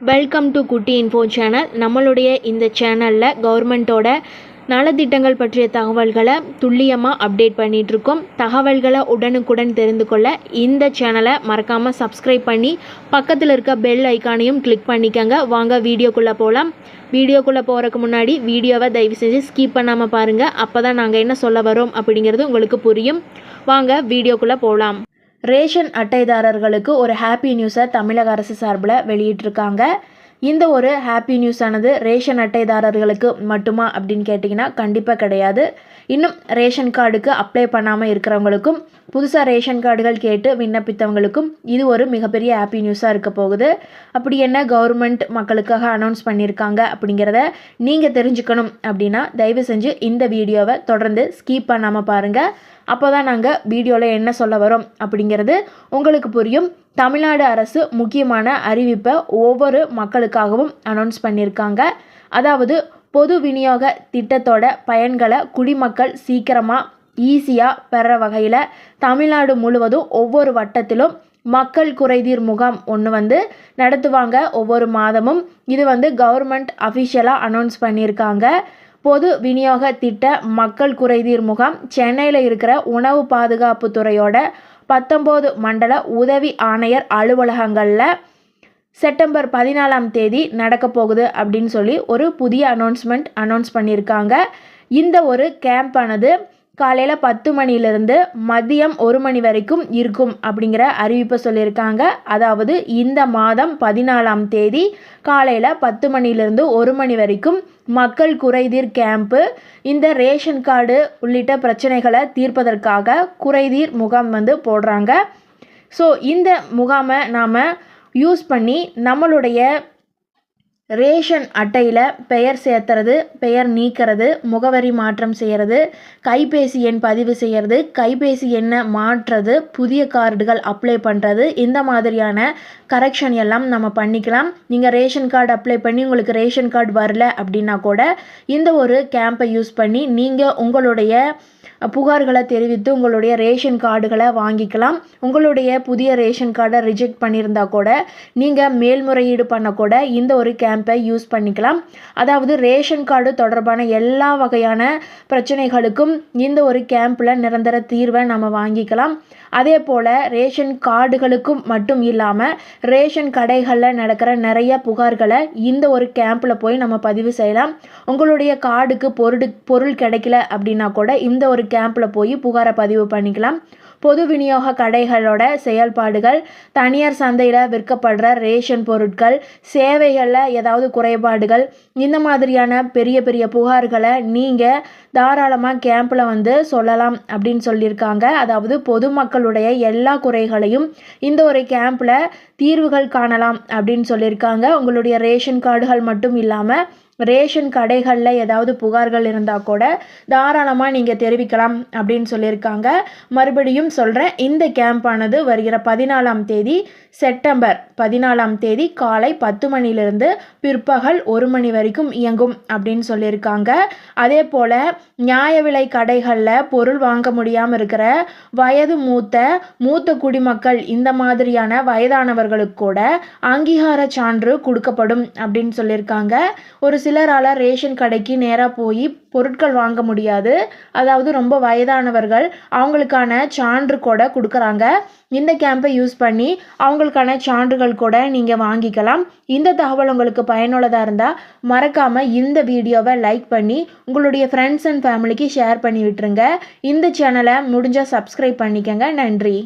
Welcome to Kutti info channel நம்மளுடைய இந்த சேனலில் கவர்மெண்ட்டோட நலத்திட்டங்கள் பற்றிய தகவல்களை துல்லியமாக அப்டேட் பண்ணிகிட்ருக்கோம் தகவல்களை உடனுக்குடன் தெரிந்து கொள்ள இந்த சேனலை மறக்காமல் சப்ஸ்கிரைப் பண்ணி பக்கத்தில் இருக்க பெல் ஐக்கானையும் கிளிக் பண்ணிக்கோங்க. வாங்க வீடியோக்குள்ளே போகலாம் வீடியோக்குள்ளே போகிறதுக்கு முன்னாடி வீடியோவை தயவு செஞ்சு ஸ்கிப் பண்ணாமல் பாருங்கள் அப்போ தான் நாங்கள் என்ன சொல்ல வரோம் அப்படிங்கிறது உங்களுக்கு புரியும். வாங்க வீடியோக்குள்ளே போகலாம் ரேஷன் அட்டைதாரர்களுக்கு ஒரு ஹாப்பி நியூஸை தமிழக அரசு சார்பில் வெளியிட்டிருக்காங்க. இந்த ஒரு ஹாப்பி நியூஸ் ஆனது ரேஷன் அட்டைதாரர்களுக்கு மட்டுமா அப்படின்னு கேட்டிங்கன்னா கண்டிப்பாக கிடையாது. இன்னும் ரேஷன் கார்டுக்கு அப்ளை பண்ணாமல் இருக்கிறவங்களுக்கும் புதுசாக ரேஷன் கார்டுகள் கேட்டு விண்ணப்பித்தவங்களுக்கும் இது ஒரு மிகப்பெரிய ஹாப்பி நியூஸாக இருக்க போகுது. அப்படி என்ன கவர்மெண்ட் மக்களுக்காக அனௌன்ஸ் பண்ணியிருக்காங்க அப்படிங்கிறத நீங்கள் தெரிஞ்சுக்கணும் அப்படின்னா தயவு செஞ்சு இந்த வீடியோவை தொடர்ந்து ஸ்கிப் பண்ணாமல் பாருங்கள் அப்போ தான் நாங்கள் வீடியோவில் என்ன சொல்ல வரோம் அப்படிங்கிறது உங்களுக்கு புரியும். தமிழ்நாடு அரசு முக்கியமான அறிவிப்பை ஒவ்வொரு மக்களுக்காகவும் அனௌன்ஸ் பண்ணியிருக்காங்க. அதாவது பொது விநியோக திட்டத்தோட பயன்களை குடிமக்கள் சீக்கிரமாக ஈஸியாக பெற வகையில் தமிழ்நாடு முழுவதும் ஒவ்வொரு வட்டத்திலும் மக்கள் குறைதீர் முகாம் ஒன்று வந்து நடத்துவாங்க ஒவ்வொரு மாதமும். இது வந்து கவர்மெண்ட் அஃபிஷியலாக அனௌன்ஸ் பண்ணியிருக்காங்க. பொது விநியோக திட்ட மக்கள் குறைதீர் முகாம் சென்னையில் இருக்கிற உணவு பாதுகாப்பு துறையோட பத்தொம்போது மண்டல உதவி ஆணையர் அலுவலகங்களில் செப்டம்பர் பதினாலாம் தேதி நடக்க போகுது அப்படின்னு சொல்லி ஒரு புதிய அனௌன்ஸ்மெண்ட் அனௌன்ஸ் பண்ணியிருக்காங்க. இந்த ஒரு கேம்ப் ஆனது காலையில் பத்து மணிலேருந்து மதியம் ஒரு மணி வரைக்கும் இருக்கும் அப்படிங்கிற அறிவிப்பை சொல்லியிருக்காங்க. அதாவது இந்த மாதம் பதினாலாம் தேதி காலையில் பத்து மணிலேருந்து ஒரு மணி வரைக்கும் மக்கள் குறைதீர் கேம்ப்பு இந்த ரேஷன் கார்டு உள்ளிட்ட பிரச்சனைகளை தீர்ப்பதற்காக குறைதீர் முகாம் வந்து போடுறாங்க. ஸோ இந்த முகாமை நாம் யூஸ் பண்ணி நம்மளுடைய ரேஷன் அட்டையில் பெயர் சேர்த்துறது பெயர் நீக்கிறது முகவரி மாற்றம் செய்கிறது கைபேசி எண் பதிவு செய்கிறது கைபேசி எண்ணை மாற்றுறது புதிய கார்டுகள் அப்ளை பண்ணுறது இந்த மாதிரியான கரெக்ஷன் எல்லாம் நம்ம பண்ணிக்கலாம். நீங்கள் ரேஷன் கார்டு அப்ளை பண்ணி உங்களுக்கு ரேஷன் கார்டு வரல அப்படின்னா கூட இந்த ஒரு கேம்பை யூஸ் பண்ணி நீங்கள் உங்களுடைய புகார்களை தெரிவித்து உங்களுடைய ரேஷன் கார்டுகளை வாங்கிக்கலாம். உங்களுடைய புதிய ரேஷன் கார்டை ரிஜெக்ட் பண்ணியிருந்தா கூட நீங்கள் மேல்முறையீடு பண்ண கூட இந்த ஒரு கேம்பை யூஸ் பண்ணிக்கலாம். அதாவது ரேஷன் கார்டு தொடர்பான எல்லா வகையான பிரச்சனைகளுக்கும் இந்த ஒரு கேம்பில் நிரந்தர தீர்வை நம்ம வாங்கிக்கலாம். அதே போல் ரேஷன் கார்டுகளுக்கும் மட்டும் இல்லாமல் ரேஷன் கடைகளில் நடக்கிற நிறைய புகார்களை இந்த ஒரு கேம்பில் போய் நம்ம பதிவு செய்யலாம். உங்களுடைய கார்டுக்கு பொருள் பொருள் கிடைக்கல அப்படின்னா கூட இந்த ஒரு கேம்பில் போய் புகாரை பதிவு பண்ணிக்கலாம். பொது விநியோக கடைகளோட செயல்பாடுகள் தனியார் சந்தையில் விற்கப்படுற ரேஷன் பொருட்கள் சேவைகளில் ஏதாவது குறைபாடுகள் இந்த மாதிரியான பெரிய பெரிய புகார்களை நீங்கள் தாராளமாக கேம்பில் வந்து சொல்லலாம் அப்படின்னு சொல்லியிருக்காங்க. அதாவது பொதுமக்களுடைய எல்லா குறைகளையும் இந்த ஒரு கேம்பில் தீர்வுகள் காணலாம் அப்படின்னு சொல்லியிருக்காங்க. உங்களுடைய ரேஷன் கார்டுகள் மட்டும் இல்லாமல் ரேஷன் கடைகளில் ஏதாவது புகார்கள் இருந்தால் கூட தாராளமாக நீங்கள் தெரிவிக்கலாம் அப்படின்னு சொல்லியிருக்காங்க. மறுபடியும் சொல்கிறேன் இந்த கேம்பானது வருகிற பதினாலாம் தேதி செப்டம்பர் பதினாலாம் தேதி காலை பத்து மணிலிருந்து பிற்பகல் ஒரு மணி வரைக்கும் இயங்கும் அப்படின்னு சொல்லியிருக்காங்க. அதே போல் நியாய விலை கடைகளில் பொருள் வாங்க முடியாமல் இருக்கிற வயது மூத்த மூத்த குடிமக்கள் இந்த மாதிரியான வயதானவர்களுக்கு கூட அங்கீகார சான்று கொடுக்கப்படும் அப்படின்னு சொல்லியிருக்காங்க. ஒரு சிலரால் ரேஷன் கடைக்கு நேராக போய் பொருட்கள் வாங்க முடியாது. அதாவது ரொம்ப வயதானவர்கள் அவங்களுக்கான சான்று கூட கொடுக்குறாங்க. இந்த கேம்பை யூஸ் பண்ணி அவங்களுக்கான சான்றுகள் கூட நீங்கள் வாங்கிக்கலாம். இந்த தகவல் உங்களுக்கு பயனுள்ளதாக இருந்தால் மறக்காமல் இந்த வீடியோவை லைக் பண்ணி உங்களுடைய ஃப்ரெண்ட்ஸ் அண்ட் ஃபேமிலிக்கு ஷேர் பண்ணி விட்டுருங்க. இந்த சேனலை முடிஞ்சால் சப்ஸ்கிரைப் பண்ணிக்கங்க. நன்றி.